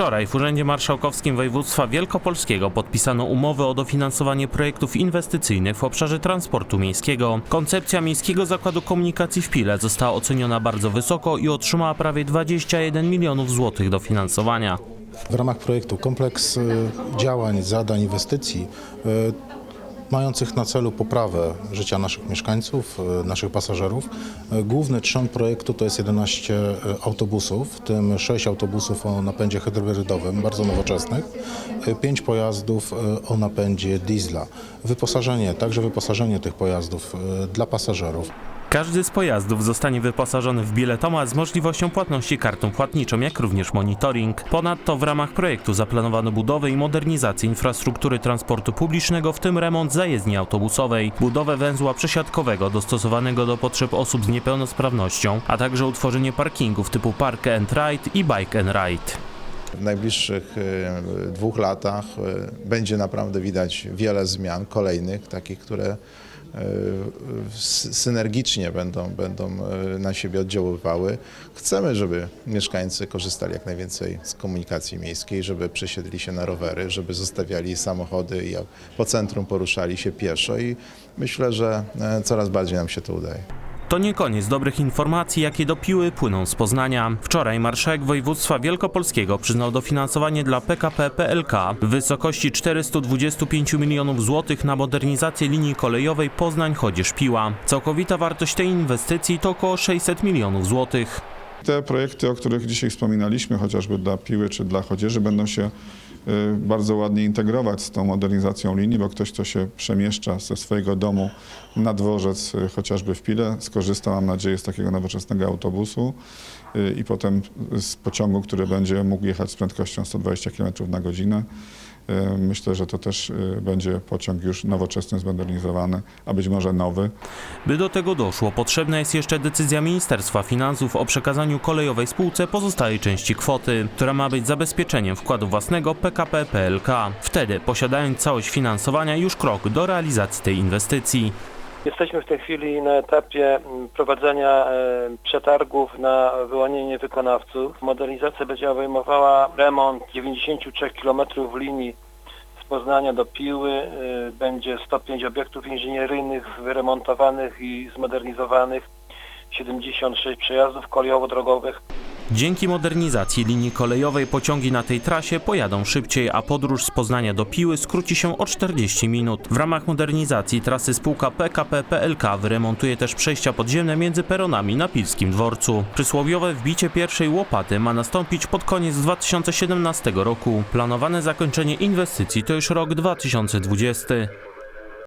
Wczoraj w Urzędzie Marszałkowskim Województwa Wielkopolskiego podpisano umowę o dofinansowanie projektów inwestycyjnych w obszarze transportu miejskiego. Koncepcja Miejskiego Zakładu Komunikacji w Pile została oceniona bardzo wysoko i otrzymała prawie 21 milionów złotych dofinansowania. W ramach projektu kompleks y, działań, zadań, inwestycji y, mających na celu poprawę życia naszych mieszkańców, y, naszych pasażerów. Y, Główny trzon projektu to jest 11 y, autobusów, w tym 6 autobusów o napędzie hybrydowym, bardzo nowoczesnych, 5 pojazdów o napędzie diesla. Wyposażenie, także wyposażenie tych pojazdów dla pasażerów. Każdy z pojazdów zostanie wyposażony w biletomat z możliwością płatności kartą płatniczą, jak również monitoring. Ponadto w ramach projektu zaplanowano budowę i modernizację infrastruktury transportu publicznego, w tym remont zajezdni autobusowej, budowę węzła przesiadkowego dostosowanego do potrzeb osób z niepełnosprawnością, a także utworzenie parkingów typu Park and Ride i Bike and Ride. W najbliższych e, dwóch latach e, będzie naprawdę widać wiele zmian kolejnych, takich, które synergicznie będą, będą e, na siebie oddziaływały. Chcemy, żeby mieszkańcy korzystali jak najwięcej z komunikacji miejskiej, żeby przesiedli się na rowery, żeby zostawiali samochody i po centrum poruszali się pieszo i myślę, że e, coraz bardziej nam się to udaje. To nie koniec dobrych informacji, jakie do Piły płyną z Poznania. Wczoraj marszałek województwa wielkopolskiego przyznał dofinansowanie dla PKP PLK w wysokości 425 milionów złotych na modernizację linii kolejowej Poznań-Chodzież-Piła. Całkowita wartość tej inwestycji to około 600 milionów złotych. Te projekty, o których dzisiaj wspominaliśmy, chociażby dla Piły czy dla Chodzieży, będą się y, bardzo ładnie integrować z tą modernizacją linii, bo ktoś, kto się przemieszcza ze swojego domu na dworzec, y, chociażby w Pile, skorzysta, mam nadzieję, z takiego nowoczesnego autobusu y, i potem z pociągu, który będzie mógł jechać z prędkością 120 km na godzinę. Y, Myślę, że to też y, będzie pociąg już nowoczesny, zmodernizowany, a być może nowy. By do tego doszło, potrzebna jest jeszcze decyzja Ministerstwa Finansów o przekazaniu kolejowej spółce pozostałej części kwoty, która ma być zabezpieczeniem wkładu własnego PKP PLK. Wtedy, posiadając całość finansowania, już krok do realizacji tej inwestycji. Jesteśmy w tej chwili na etapie mm, prowadzenia przetargów na wyłonienie wykonawców. Modernizacja będzie obejmowała remont 93 km linii z Poznania do Piły. E, Będzie 105 obiektów inżynieryjnych wyremontowanych i zmodernizowanych, 76 przejazdów kolejowo-drogowych. Dzięki modernizacji linii kolejowej pociągi na tej trasie pojadą szybciej, a podróż z Poznania do Piły skróci się o 40 minut. W ramach modernizacji trasy spółka PKP PLK wyremontuje też przejścia podziemne między peronami na Pilskim Dworcu. Przysłowiowe wbicie pierwszej łopaty ma nastąpić pod koniec 2017 roku. Planowane zakończenie inwestycji to już rok 2020.